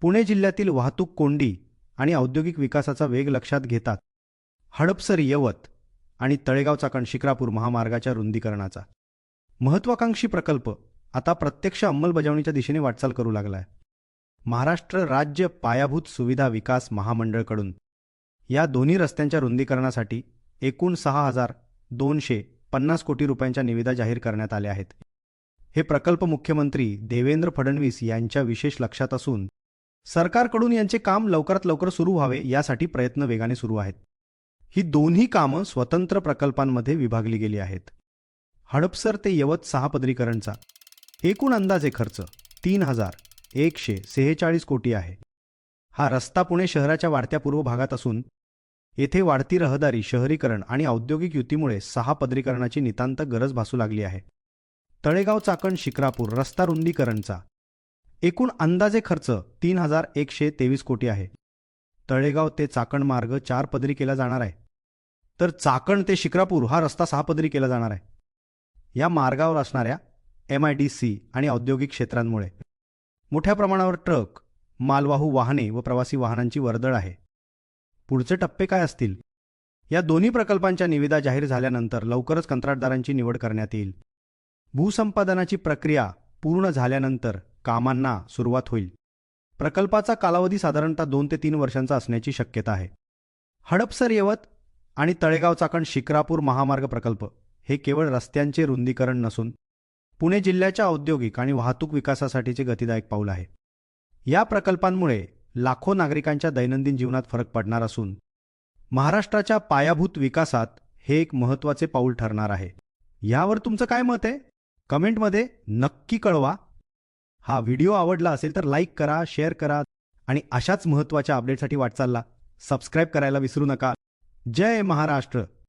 पुणे जिल्ह्यातील वाहतूक कोंडी आणि औद्योगिक विकासाचा वेग लक्षात घेतात. हडपसर यवत आणि तळेगाव चाकण शिक्रापूर महामार्गाच्या रुंदीकरणाचा. महत्वाकांक्षी प्रकल्प आता प्रत्यक्ष अंमलबजावणीच्या दिशेने वाटचाल करू लागलाय. महाराष्ट्र राज्य पायाभूत सुविधा विकास महामंडळकडून या दोन्ही रस्त्यांच्या रुंदीकरणासाठी एकूण सहा हजार दोनशे पन्नास कोटी रुपयांच्या निविदा जाहीर करण्यात आल्या आहेत. हे प्रकल्प मुख्यमंत्री देवेंद्र फडणवीस यांच्या विशेष लक्षात असून सरकारकडून यांचे काम लवकरात लवकर सुरू व्हावे यासाठी प्रयत्न वेगाने सुरू आहेत. ही दोन्ही कामं स्वतंत्र प्रकल्पांमध्ये विभागली गेली आहेत. हडपसर ते यवत सहा पदरीकरणचा एकूण अंदाजे खर्च तीन हजार एकशे सेहेचाळीस कोटी आहे. हा रस्ता पुणे शहराच्या वाढत्या पूर्व भागात असून येथे वाढती रहदारी शहरीकरण आणि औद्योगिक युतीमुळे सहा पदरीकरणाची नितांत गरज भासू लागली आहे. तळेगाव चाकण शिक्रापूर रस्ता रुंदीकरणचा एकूण अंदाजे खर्च तीन हजार एकशे तेवीस कोटी आहे. तळेगाव ते चाकण मार्ग चार पदरी केला जाणार आहे. तर चाकण ते शिक्रापूर हा रस्ता सहा पदरी केला जाणार आहे. या मार्गावर असणाऱ्या एम आय डी सी आणि औद्योगिक क्षेत्रांमुळे मोठ्या प्रमाणावर ट्रक मालवाहू वाहने व प्रवासी वाहनांची वर्दळ आहे. पुढचे टप्पे काय असतील? या दोन्ही प्रकल्पांच्या निविदा जाहीर झाल्यानंतर लवकरच कंत्राटदारांची निवड करण्यात येईल. भूसंपादनाची प्रक्रिया पूर्ण झाल्यानंतर कामांना सुरुवात होईल. प्रकल्पाचा कालावधी साधारणतः दोन ते तीन वर्षांचा असण्याची शक्यता आहे. हडपसर यवत आणि तळेगाव चाकण शिक्रापूर महामार्ग प्रकल्प हे केवळ रस्त्यांचे रुंदीकरण नसून पुणे जिल्ह्याच्या औद्योगिक आणि वाहतूक विकासासाठीचे गतिदायक पाऊल आहे. या प्रकल्पांमुळे लाखो नागरिकांच्या दैनंदिन जीवनात फरक पडणार असून महाराष्ट्राच्या पायाभूत विकासात हे एक महत्त्वाचे पाऊल ठरणार आहे. यावर तुमचं काय मत आहे? कमेंटमध्ये नक्की कळवा. हा व्हिडिओ आवडला असेल तर लाईक करा शेअर करा आणि अशाच महत्त्वाच्या अपडेटसाठी वाटचालला. सबस्क्राईब करायला विसरू नका. जय महाराष्ट्र.